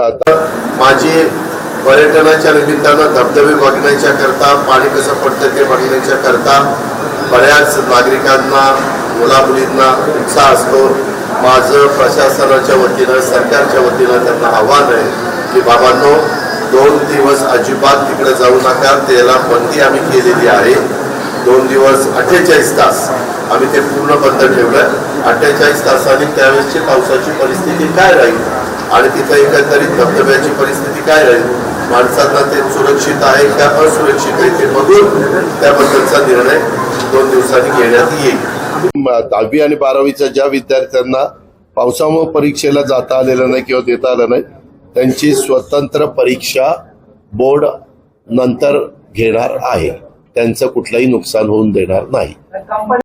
आता माझी पर्यटनाच्या निमित्तानं धबधबे बघण्याच्या करता पाणी कसं पडतं ते बघण्याच्या करता बऱ्याच नागरिकांना मुलामुलींना उत्साह असतो. माझं प्रशासनाच्या वतीनं सरकारच्या वतीनं त्यांना आव्हान आहे की बाबांनो दोन दिवस अजिबात तिकडे जाऊ नका. त्याला बंदी आम्ही केलेली आहे. दोन दिवस अठ्ठेचाळीस तास आम्ही ते पूर्ण बंद ठेवलं अठ्ठेचाळीस तासांनी त्यावेळेसची पावसाची परिस्थिती काय राहील? आणि तिथं एकंदरीत धबधब्याची परिस्थिती काय राहील माणसांना ते सुरक्षित आहे का असुरक्षित आहे ते बघून त्याबद्दलचा निर्णय दोन दिवसांनी घेण्यात येईल. दहावी आणि बारावीच्या ज्या विद्यार्थ्यांना पावसामुळे परीक्षेला जाता आलेलं नाही किंवा देता आलं नाही त्यांची स्वतंत्र परीक्षा बोर्ड नंतर घेणार आहे. त्यांचं कुठलंही नुकसान होऊन देणार नाही.